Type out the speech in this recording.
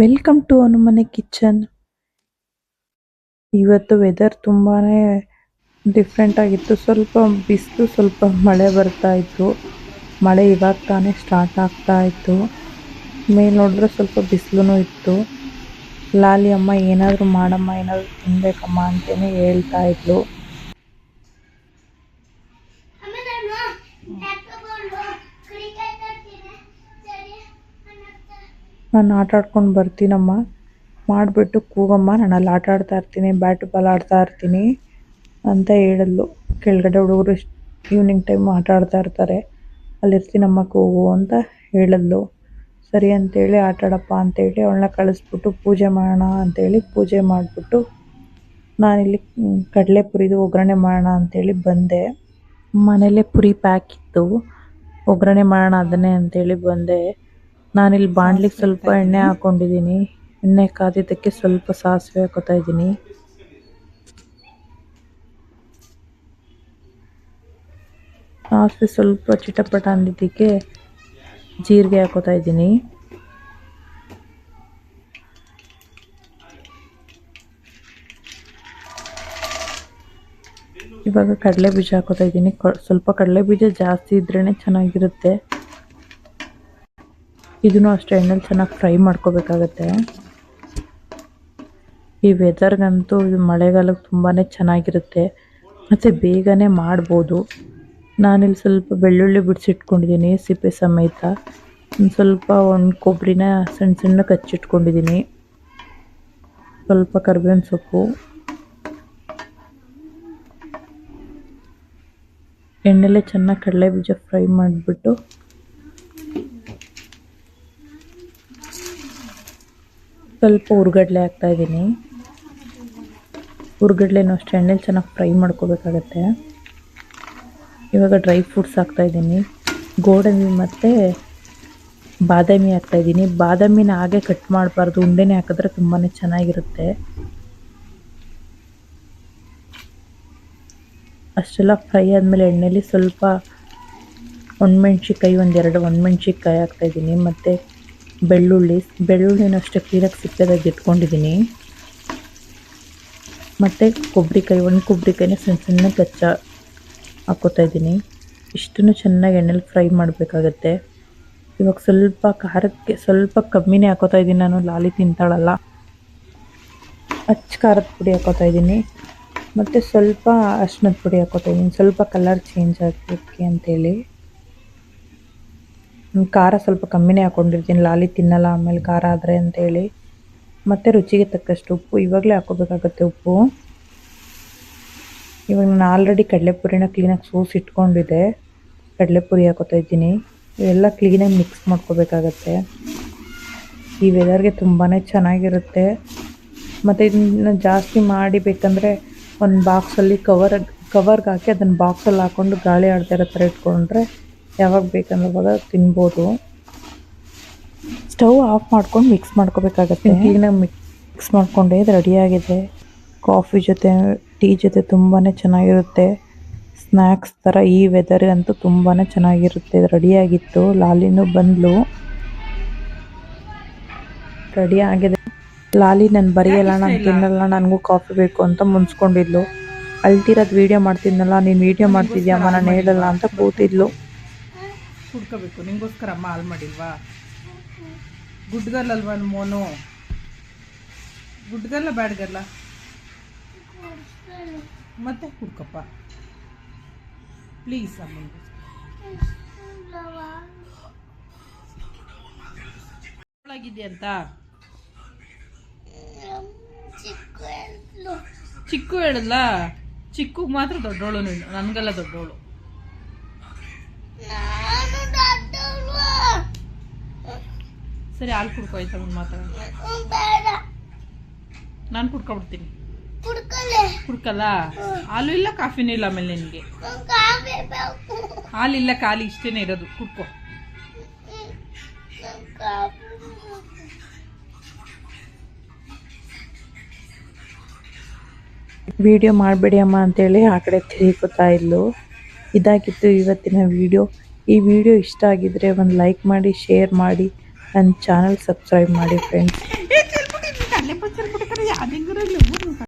Welcome to Hanumane kitchen ಇವತ್ತು weather ತುಂಬಾನೇ different ಆಗಿತ್ತು. ಸ್ವಲ್ಪ ಬಿಸಿಲು, ಸ್ವಲ್ಪ ಮಳೆ ಬರ್ತಾ ಇತ್ತು. ಮಳೆ ಇವಾಗ ತಾನೇ ಸ್ಟಾರ್ಟ್ ಆಗ್ತಾ ಇತ್ತು. ಮೇಲೆ ನೋಡಿದ್ರೆ ಸ್ವಲ್ಪ ಬಿಸಿಲು ಇತ್ತು. ಲಾಲಿ ಅಮ್ಮ ಏನಾದರೂ ಮಾಡಮ್ಮ, ಏನಾದರೂ ತಿನ್ಬೇಕಮ್ಮ ಅಂತೇನೆ ಹೇಳ್ತಾ ಇದ್ಲು. ನಾನು ಆಟ ಆಡ್ಕೊಂಡು ಬರ್ತೀನಮ್ಮ ಮಾಡಿಬಿಟ್ಟು ಕೂಗಮ್ಮ ನಾನು ಅಲ್ಲಿ ಆಟ ಆಡ್ತಾ ಇರ್ತೀನಿ ಬ್ಯಾಟ್ ಬಾಲ್ ಆಡ್ತಾ ಇರ್ತೀನಿ ಅಂತ ಹೇಳಿದ್ಲು ಕೆಳಗಡೆ ಹುಡುಗರು ಈವ್ನಿಂಗ್ ಟೈಮ್ ಆಟ ಆಡ್ತಾ ಇರ್ತಾರೆ. ಅಲ್ಲಿರ್ತೀನಮ್ಮ ಕೂಗು ಅಂತ ಹೇಳಿದ್ಲು ಸರಿ ಅಂತೇಳಿ ಆಟ ಆಡಪ್ಪ ಅಂತೇಳಿ ಅವಳನ್ನ ಕಳಿಸ್ಬಿಟ್ಟು ಪೂಜೆ ಮಾಡೋಣ ಅಂತೇಳಿ ಪೂಜೆ ಮಾಡಿಬಿಟ್ಟು ನಾನಿಲ್ಲಿ ಕಡಲೆ ಪುರಿದು ಒಗ್ಗರಣೆ ಮಾಡೋಣ ಅಂತೇಳಿ ಬಂದೆ. ಮನೇಲೇ ಪುರಿ ಪ್ಯಾಕ್ ಇತ್ತು. ಒಗ್ಗರಣೆ ಮಾಡೋಣ ಅದನ್ನೇ ಅಂತೇಳಿ ಬಂದೆ. ನಾನಿಲ್ಲಿ ಬಾಣ್ಲಿಗೆ ಸ್ವಲ್ಪ ಎಣ್ಣೆ ಹಾಕೊಂಡಿದ್ದೀನಿ. ಎಣ್ಣೆ ಕಾದಿದ್ದಕ್ಕೆ ಸ್ವಲ್ಪ ಸಾಸಿವೆ ಹಾಕೋತಾ ಇದ್ದೀನಿ. ಸಾಸಿವೆ ಸ್ವಲ್ಪ ಚಿಟಪಟ ಅಂದಿದ್ದಕ್ಕೆ ಜೀರಿಗೆ ಹಾಕೋತಾ ಇದ್ದೀನಿ. ಇವಾಗ ಕಡಲೆ ಬೀಜ ಹಾಕೋತಾ ಇದ್ದೀನಿ. ಸ್ವಲ್ಪ ಕಡಲೆ ಬೀಜ ಜಾಸ್ತಿ ಇದ್ರೇ ಚೆನ್ನಾಗಿರುತ್ತೆ. ಇದನ್ನು ಅಷ್ಟೇ ಎಣ್ಣೆಲಿ ಚೆನ್ನಾಗಿ ಫ್ರೈ ಮಾಡ್ಕೋಬೇಕಾಗತ್ತೆ. ಈ ವೆದರ್ಗಂತೂ ಇದು ಮಳೆಗಾಲಕ್ಕೆ ತುಂಬಾ ಚೆನ್ನಾಗಿರುತ್ತೆ. ಮತ್ತು ಬೇಗನೆ ಮಾಡ್ಬೋದು. ನಾನಿಲ್ಲಿ ಸ್ವಲ್ಪ ಬೆಳ್ಳುಳ್ಳಿ ಬಿಡಿಸಿಟ್ಕೊಂಡಿದ್ದೀನಿ ಸಿಪ್ಪೆ ಸಮೇತ. ಸ್ವಲ್ಪ ಒಂದು ಕೊಬ್ಬರಿನ ಸಣ್ಣ ಸಣ್ಣ ಕಚ್ಚಿಟ್ಕೊಂಡಿದ್ದೀನಿ ಸ್ವಲ್ಪ ಕರ್ಬೇವಿನ ಸೊಪ್ಪು. ಎಣ್ಣೆಲೆ ಚೆನ್ನಾಗಿ ಕಡಲೆ ಬೀಜ ಫ್ರೈ ಮಾಡಿಬಿಟ್ಟು ಸ್ವಲ್ಪ ಹುರ್ಗಡ್ಲೆ ಹಾಕ್ತಾ ಇದ್ದೀನಿ. ಹುರ್ಗಡ್ಲೆನೂ ಅಷ್ಟೇ ಎಣ್ಣೆಲಿ ಚೆನ್ನಾಗಿ ಫ್ರೈ ಮಾಡ್ಕೋಬೇಕಾಗತ್ತೆ. ಇವಾಗ ಡ್ರೈ ಫ್ರೂಟ್ಸ್ ಹಾಕ್ತಾ ಇದ್ದೀನಿ. ಗೋಡಂಬಿ ಮತ್ತು ಬಾದಾಮಿ ಹಾಕ್ತಾ ಇದ್ದೀನಿ. ಬಾದಾಮಿನ ಹಾಗೆ ಕಟ್ ಮಾಡಬಾರ್ದು. ಉಂಡೆನೇ ಹಾಕಿದ್ರೆ ತುಂಬಾ ಚೆನ್ನಾಗಿರುತ್ತೆ. ಅಷ್ಟೆಲ್ಲ ಫ್ರೈ ಆದಮೇಲೆ ಎಣ್ಣೆಲಿ ಸ್ವಲ್ಪ ಒಣಮೆಣ್ಸಿಕಾಯಿ ಒಂದೆರಡು ಒಣಮೆಣ್ಸಿಕಾಯಿ ಹಾಕ್ತಾಯಿದ್ದೀನಿ ಮತ್ತು ಬೆಳ್ಳುಳ್ಳಿ, ಬೆಳ್ಳುಳ್ಳಿನ ಅಷ್ಟೇ ಕ್ಲೀನಾಗಿ ಸಿಪ್ಪೆದಾಗಿ ಇಟ್ಕೊಂಡಿದ್ದೀನಿ ಮತ್ತು ಕೊಬ್ಬರಿಕಾಯಿ ಒಂದು ಕೊಬ್ಬರಿಕಾಯಿನ ಸಣ್ಣ ಸಣ್ಣ ಕಚ್ಚ ಹಾಕ್ಕೋತಾ ಇದ್ದೀನಿ. ಇಷ್ಟನ್ನು ಚೆನ್ನಾಗಿ ಎಣ್ಣೆಲಿ ಫ್ರೈ ಮಾಡಬೇಕಾಗತ್ತೆ. ಇವಾಗ ಸ್ವಲ್ಪ ಖಾರಕ್ಕೆ, ಸ್ವಲ್ಪ ಕಮ್ಮಿನೇ ಹಾಕೋತಾ ಇದ್ದೀನಿ ನಾನು, ಲಾಲಿ ತಿಂತಾಳಲ್ಲ. ಅಚ್ಚ ಖಾರದ ಪುಡಿ ಹಾಕೋತಾ ಇದ್ದೀನಿ. ಮತ್ತು ಸ್ವಲ್ಪ ಅರ್ಶಿನದ ಪುಡಿ ಹಾಕೋತಾ ಇದ್ದೀನಿ. ಸ್ವಲ್ಪ ಕಲರ್ ಚೇಂಜ್ ಆಗಲಿಕ್ಕೆ ಅಂತೇಳಿ. ಖಾರ ಸ್ವಲ್ಪ ಕಮ್ಮಿನೇ ಹಾಕ್ಕೊಂಡಿರ್ತೀನಿ ಲಾಲಿ ತಿನ್ನಲ್ಲ, ಆಮೇಲೆ ಖಾರ ಆದರೆ ಅಂತೇಳಿ ಮತ್ತು ರುಚಿಗೆ ತಕ್ಕಷ್ಟು ಉಪ್ಪು, ಇವಾಗಲೇ ಹಾಕೋಬೇಕಾಗತ್ತೆ ಉಪ್ಪು. ಇವಾಗ ನಾನು ಆಲ್ರೆಡಿ ಕಡಲೆಪುರಿನ ಕ್ಲೀನಾಗಿ ಸೋಸಿ ಇಟ್ಕೊಂಡಿದ್ದೆ. ಕಡಲೆಪುರಿ ಹಾಕೋತಾ ಇದ್ದೀನಿ. ಇವೆಲ್ಲ ಕ್ಲೀನಾಗಿ ಮಿಕ್ಸ್ ಮಾಡ್ಕೋಬೇಕಾಗತ್ತೆ. ಈ ವೆದರ್ಗೆ ತುಂಬಾ ಚೆನ್ನಾಗಿರುತ್ತೆ. ಮತ್ತು ಇದನ್ನ ಜಾಸ್ತಿ ಮಾಡಿ ಬೇಕಂದರೆ ಒಂದು ಬಾಕ್ಸಲ್ಲಿ ಕವರ್ ಕವರ್ಗೆ ಹಾಕಿ ಅದನ್ನು ಬಾಕ್ಸಲ್ಲಿ ಹಾಕ್ಕೊಂಡು ಗಾಳಿ ಆಡ್ತಾ ಇರೋ ಥರ ಇಟ್ಕೊಂಡ್ರೆ ಯಾವಾಗ ಬೇಕಂದ್ರೆ ಅವಾಗ ತಿನ್ಬೋದು. ಸ್ಟವ್ ಆಫ್ ಮಾಡ್ಕೊಂಡು ಮಿಕ್ಸ್ ಮಾಡ್ಕೋಬೇಕಾಗತ್ತೆ. ಕ್ಲೀನಾಗಿ ಮಿಕ್ಸ್ ಮಾಡ್ಕೊಂಡೆ ಇದು ರೆಡಿಯಾಗಿದೆ ಕಾಫಿ ಜೊತೆ ಟೀ ಜೊತೆ ತುಂಬಾ ಚೆನ್ನಾಗಿರುತ್ತೆ. ಸ್ನ್ಯಾಕ್ಸ್ ಥರ ಈ ವೆದರ್ ಅಂತೂ ತುಂಬಾ ಚೆನ್ನಾಗಿರುತ್ತೆ. ಇದು ರೆಡಿಯಾಗಿತ್ತು ಲಾಲಿನೂ ಬಂದ್ಲು. ರೆಡಿ ಆಗಿದೆ. ಲಾಲಿ ನಾನು ಬರೆಯಲ್ಲ ನಾನು ತಿನ್ನಲ್ಲ ನನಗೂ ಕಾಫಿ ಬೇಕು ಅಂತ ಮುನ್ಸ್ಕೊಂಡಿದ್ಲು ಅಳ್ತಿರೋದು ವೀಡಿಯೋ ಮಾಡ್ತಿದ್ನಲ್ಲ ನೀನು ವೀಡಿಯೋ ಮಾಡ್ತಿದ್ಯಮ್ಮ ನಾನು ಹೇಳಲ್ಲ ಅಂತ ಕೂತಿದ್ಲು. ಕುಡ್ಕೋಬೇಕು ನಿಮಗೋಸ್ಕರ ಅಮ್ಮ ಹಾಲು ಮಾಡಿಲ್ವಾ? ಗುಡ್ಗಲ್ ಅಲ್ವಾ ಮೋನು? ಗುಡ್ಗಲ್ಲ ಬ್ಯಾಡ್ಗಲ್ಲ. ಮತ್ತೆ ಕುಡ್ಕಪ್ಪ ಪ್ಲೀಸ್ ಅಮ್ಮ ಅಂತ. ಚಿಕ್ಕು ಹೇಳಲ್ಲ ಚಿಕ್ಕು ಮಾತ್ರ ದೊಡ್ಡೋಳು ನೀನು. ನನಗೆಲ್ಲ ದೊಡ್ಡೋಳು. ಸರಿ ಹಾಲು ಕುಡ್ಕೋ ಆಯ್ತಾ ಒಂದು ಮಾತಾಡ ನಾನು ಕುಡ್ಕೊಬಿಡ್ತೀನಿ. ಕುಡ್ಕಲೆ. ಕುಡ್ಕಲ್ಲ? ಹಾಲು ಇಲ್ಲ ಕಾಫಿನೂ ಇಲ್ಲ ಆಮೇಲೆ ನಿನಗೆ? ಹಾಲು ಇಲ್ಲ ಹಾಲಿಲ್ಲ ಖಾಲಿ ಇಷ್ಟೇ ಇರೋದು. ಕುಡ್ಕೋ. ವಿಡಿಯೋ ಮಾಡಬೇಡಿ ಅಮ್ಮ ಅಂತೇಳಿ ಆ ಕಡೆ ತಿರುಗುತ್ತಾ ಇದ್ಲು. ಇದಾಗಿತ್ತು ಇವತ್ತಿನ ವಿಡಿಯೋ. ಈ ವಿಡಿಯೋ ಇಷ್ಟ ಆಗಿದ್ರೆ ಒಂದು ಲೈಕ್ ಮಾಡಿ ಶೇರ್ ಮಾಡಿ. ನನ್ನ ಚಾನಲ್ ಸಬ್ಸ್ಕ್ರೈಬ್ ಮಾಡಿ ಫ್ರೆಂಡ್ಸ್